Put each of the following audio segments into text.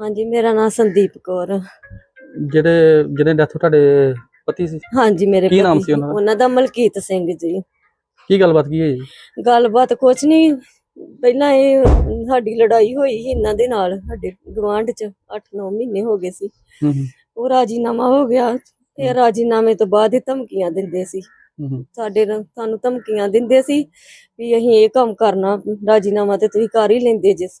ਹਾਂਜੀ ਮੇਰਾ ਨਾਮ ਸੰਦੀਪ ਕੌਰ। ਆ। ਜਿਹੜੇ ਜਿਹਨੇ ਡੈਥ ਤੁਹਾਡੇ ਪਤੀ ਸੀ? ਹਾਂਜੀ ਮੇਰੇ ਕੀ ਨਾਮ ਪਤੀ ਸੀ ਉਹਨਾਂ ਦਾ? ਉਹਨਾਂ ਦਾ ਮਲਕੀਤ ਸਿੰਘ ਜੀ। ਕੀ ਗੱਲਬਾਤ ਕੀ ਹੋਈ? ਜੀ ਗੱਲਬਾਤ ਕੁਛ ਨਹੀਂ ਪਹਿਲਾਂ ਇਹ ਸਾਡੀ ਲੜਾਈ ਹੋਈ ਸੀ ਇਹਨਾਂ ਦੇ ਨਾਲ ਸਾਡੇ ਗਵਾਂਢ ਚ 8-9 ਮਹੀਨੇ ਹੋ ਗਏ ਸੀ। ਹੂੰ ਹੂੰ, ਉਹ ਰਾਜੀਨਾਮਾ ਹੋ ਗਿਆ। ਤੇ ਰਾਜੀਨਾਮੇ ਤੋਂ ਬਾਅਦ ਇਹ ਧਮਕੀਆਂ ਦਿੰਦੇ ਸੀ। ਹੂੰ ਹੂੰ, ਸਾਡੇ ਨਾਲ ਸਾਨੂੰ ਧਮਕੀਆਂ ਦਿੰਦੇ ਸੀ ਵੀ ਅਸੀਂ ਇਹ ਕੰਮ ਕਰਨਾ ਰਾਜੀਨਾਮਾ ਤੇ ਤੁਸੀਂ ਕਰ ਹੀ ਲੈਂਦੇ ਜਿਸ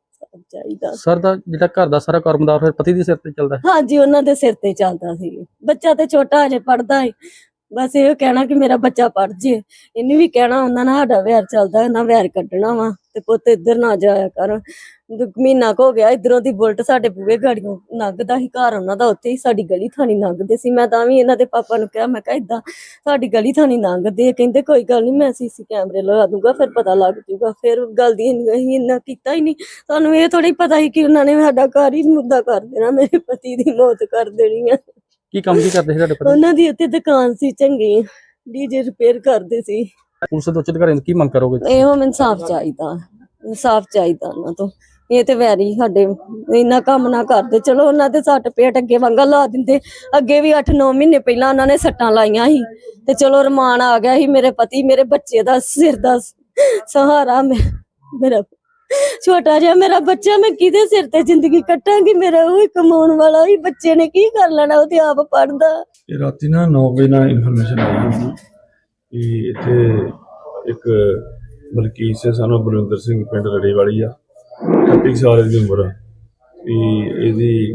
ਚਾਹੀਦਾ ਸਰ ਦਾ ਜਿਹੜਾ ਘਰ ਦਾ ਸਾਰਾ ਕਾਰਮਦਾਰ ਫਿਰ ਪਤੀ ਦੇ ਸਿਰ ਤੇ ਚੱਲਦਾ ਹੈ? ਹਾਂਜੀ ਉਹਨਾਂ ਦੇ ਸਿਰ ਤੇ ਚੱਲਦਾ ਸੀ। ਬੱਚਾ ਤੇ ਛੋਟਾ ਹਜੇ ਪੜਦਾ ਹੈ ਬਸ ਇਹ ਕਹਿਣਾ ਕਿ ਮੇਰਾ ਬੱਚਾ ਪੜ ਜੇ। ਇਹਨੇ ਵੀ ਕਹਿਣਾ ਉਹਨਾਂ ਨਾਲ ਸਾਡਾ ਵੈਰ ਚੱਲਦਾ ਨਾ ਵੈਰ ਕੱਢਣਾ ਵਾ। ਤੇ ਪੁੱਤ ਇੱਧਰ ਨਾ ਜਾਇਆ ਕਰ। ਮਹੀਨਾ ਕੁ ਹੋ ਗਿਆ ਇਧਰੋਂ ਦੀ ਬੁਲਟ ਸਾਡੇ ਬੂਹੇ ਗਾੜੀਆਂ ਲੰਘਦਾ ਸੀ ਘਰ ਉਹਨਾਂ ਦਾ ਉੱਥੇ ਹੀ ਸਾਡੀ ਗਲੀ ਥਾਣੀ ਲੰਘਦੇ ਸੀ। ਮੈਂ ਤਾਂ ਵੀ ਇਹਨਾਂ ਦੇ ਪਾਪਾ ਨੂੰ ਕਿਹਾ ਮੈਂ ਕਿਹਾ ਇਦਾਂ ਸਾਡੀ ਗਲੀ ਥਾਣੀ ਲੰਘਦੇ ਆ। ਕਹਿੰਦੇ ਕੋਈ ਗੱਲ ਨਹੀਂ ਮੈਂ ਸੀਸੀ ਕੈਮਰੇ ਲਗਾ ਦੂੰਗਾ ਫਿਰ ਪਤਾ ਲੱਗ ਜੂਗਾ। ਫਿਰ ਗੱਲ ਦੀ ਅਸੀਂ ਇੰਨਾ ਕੀਤਾ ਹੀ ਨਹੀਂ ਤੁਹਾਨੂੰ ਇਹ ਥੋੜੀ ਪਤਾ ਸੀ ਕਿ ਉਹਨਾਂ ਨੇ ਸਾਡਾ ਘਰ ਹੀ ਮੁੱਦਾ ਕਰ ਦੇਣਾ ਮੇਰੇ ਪਤੀ ਦੀ ਮੌਤ ਕਰ ਦੇਣੀ ਆ। ਕੀ ਕੰਮ ਕੀ ਕਰਦੇ ਸੀ ਤੁਹਾਡੇ ਪਤੀ? ਉਹਨਾਂ ਦੀ ਉੱਥੇ ਦੁਕਾਨ ਸੀ ਚੰਗੀ ਡੀਜੇ ਰਿਪੇਅਰ ਕਰਦੇ ਸੀ। ਪੁਲਿਸ ਦੇ ਉੱਚ ਅਧਿਕਾਰੀਆਂ ਤੋਂ ਕੀ ਮੰਗ ਕਰੋਗੇ? ਇਹੋ ਮੈਨੂੰ ਇਨਸਾਫ ਚਾਹੀਦਾ ਇਨਸਾਫ ਚਾਹੀਦਾ ਉਹਨਾਂ ਤੋਂ। ਇਹ ਤੇ ਵੈਰੀ ਸਾਡੇ ਇੰਨਾ ਕੰਮ ਨਾ ਕਰਦੇ। ਚਲੋ ਉਹਨਾਂ ਦੇ ਸੱਟ ਪੇਟ ਅੱਗੇ ਵਾਂਗਾ ਲਾ ਦਿੰਦੇ। ਅੱਗੇ ਵੀ 8-9 ਮਹੀਨੇ ਪਹਿਲਾਂ ਉਹਨਾਂ ਨੇ ਸੱਟਾਂ ਲਾਈਆਂ ਸੀ। ਤੇ ਚਲੋ ਰਮਾਨ ਆ ਗਿਆ ਸੀ ਮੇਰੇ ਪਤੀ ਮੇਰੇ ਬੱਚੇ ਦਾ ਸਿਰ ਦਾ ਸਹਾਰਾ ਮੈਂ ਮੇਰਾ ਛੋਟਾ ਜਿਹਾ ਮੇਰਾ ਬੱਚਾ ਮੈਂ ਕਿਹਦੇ ਸਿਰ ਤੇ ਜ਼ਿੰਦਗੀ ਕੱਟਾਂਗੀ? ਮੇਰਾ ਉਹ ਹੀ ਕਮਾਉਣ ਵਾਲਾ ਹੀ ਬੱਚੇ ਨੇ ਕੀ ਕਰ ਲੈਣਾ? ਉਹ ਤੇ ਆਪ ਪੜਦਾ ਇਹ ਰਾਤੀ ਨਾ 9 ਵਜੇ ਨਾਲ ਇਨਫੋਰਮੇਸ਼ਨ ਆਈ ਸੀ ਕਿ ਇੱਥੇ ਇੱਕ ਮਲਕੀਤ ਸਿੰਘ ਸਾਨੂੰ ਬਲਵਿੰਦਰ ਸਿੰਘ ਪਿੰਡ ਰੜੇ ਵਾਲੀ ਆ 30 ਸਾਲ ਦੀ ਉਮਰ ਆ। ਵੀ ਇਹਦੀ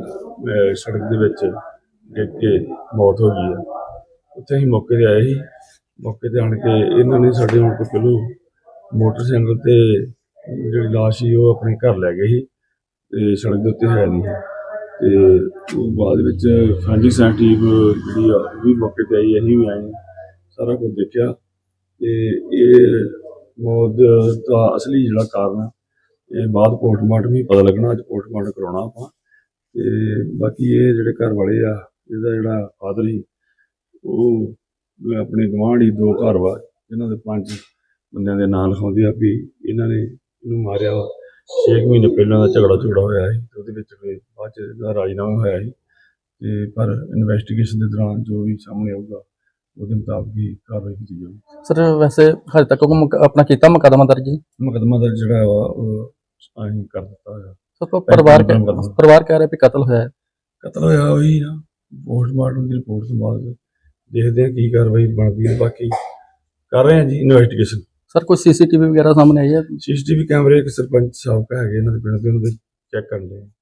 ਸੜਕ ਦੇ ਵਿੱਚ ਡਿੱਗ ਕੇ ਮੌਤ ਹੋ ਗਈ ਆ। ਉੱਥੇ ਅਸੀਂ ਮੌਕੇ ਤੇ ਆਏ ਸੀ। ਮੌਕੇ ਤੇ ਆਣ ਕੇ ਇਹਨਾਂ ਨੇ ਸਾਡੇ ਹੁਣ ਤੋਂ ਪਹਿਲੋਂ ਮੋਟਰਸਾਈਕਲ ਤੇ ਜਿਹੜੀ ਲਾਸ਼ ਸੀ, ਉਹ ਆਪਣੇ ਘਰ ਲੈ ਗਏ ਸੀ ਤੇ ਸੜਕ ਦੇ ਉੱਤੇ ਹੈ ਨਹੀਂ। ਸੀ। ਤੇ ਬਾਅਦ ਵਿੱਚ ਫਾਂਜੀ ਟੀਮ ਜਿਹੜੀ ਆ, ਉਹ ਵੀ ਮੌਕੇ ਤੇ ਆਈ, ਅਸੀਂ ਵੀ ਆਏ। ਸਾਰਾ ਕੁਝ ਦੇਖਿਆ ਤੇ ਇਹ ਮੌਤ ਦਾ ਅਸਲੀ ਜਿਹੜਾ ਕਾਰਨ ਆ, ਇਹ ਬਾਅਦ ਪੋਸਟਮਾਰਟਮ ਹੀ ਪਤਾ ਲੱਗਣਾ ਅੱਜ ਪੋਸਟਮਾਰਟਮ ਕਰਾਉਣਾ ਆਪਾਂ। ਤੇ ਬਾਕੀ ਇਹ ਜਿਹੜੇ ਘਰ ਵਾਲੇ ਆ ਇਹਦਾ ਜਿਹੜਾ ਫਾਦਰ ਸੀ ਉਹ ਆਪਣੇ ਗਵਾਂਢੀ ਦੋ ਘਰ ਵਾ ਇਹਨਾਂ ਦੇ ਪੰਜ ਬੰਦਿਆਂ ਦੇ ਨਾਂ ਲਿਖਾਉਂਦੇ ਆ ਵੀ ਇਹਨਾਂ ਨੇ ਇਹਨੂੰ ਮਾਰਿਆ ਵਾ। 6 ਮਹੀਨੇ ਪਹਿਲਾਂ ਦਾ ਝਗੜਾ ਝਗੜਾ ਹੋਇਆ ਸੀ ਤੇ ਉਹਦੇ ਵਿੱਚ ਬਾਅਦ ਚ ਇਹਦਾ ਰਾਜੀਨਾਮਾ ਹੋਇਆ ਸੀ। ਤੇ ਪਰ ਇਨਵੈਸਟੀਗੇਸ਼ਨ ਦੇ ਦੌਰਾਨ ਜੋ ਵੀ ਸਾਹਮਣੇ ਆਊਗਾ ਉਹਦੇ ਮੁਤਾਬਕ ਹੀ ਕਾਰਵਾਈ ਕੀਤੀ ਜਾਊਗੀ। ਸਰ ਵੈਸੇ ਹਜੇ ਤੱਕ ਮੁਕ- ਆਪਣਾ ਕੀਤਾ ਮੁਕੱਦਮਾ ਦਰਜ? ਜੀ ਮੁਕੱਦਮਾ ਦਰਜ ਜਿਹੜਾ ਵਾ ਉਹ ਅਸੀਂ ਕਰ ਦਿੱਤਾ ਹੋਇਆ। ਸਰ ਪਰ ਪਰਿਵਾਰ। ਪਰਿਵਾਰ ਕਹਿ ਰਿਹਾ ਵੀ ਕਤਲ ਹੋਇਆ ਹੈ। ਕਤਲ ਹੋਇਆ ਉਹੀ ਨਾ ਪੋਸਟਮਾਰਟਮ ਦੀ ਰਿਪੋਰਟ ਤੋਂ ਬਾਅਦ ਦੇਖਦੇ ਆ ਕੀ ਕਾਰਵਾਈ ਬਣਦੀ ਹੈ। ਬਾਕੀ ਕਰ ਰਹੇ ਆ ਜੀ ਇਨਵੈਸਟੀਗੇਸ਼ਨ। ਸਰ ਕੋਈ ਸੀਸੀਟੀਵੀ ਵਗੈਰਾ ਸਾਹਮਣੇ ਆਈ ਹੈ? ਸੀਸੀਟੀਵੀ ਕੈਮਰੇ ਇੱਕ ਸਰਪੰਚ ਸਾਹਿਬ ਹੈਗੇ ਇਹਨਾਂ ਦੇ ਪਿੰਡ ਦੇ ਉਹਨਾਂ ਦੇ ਚੈੱਕ ਕਰਨ ਦੇ।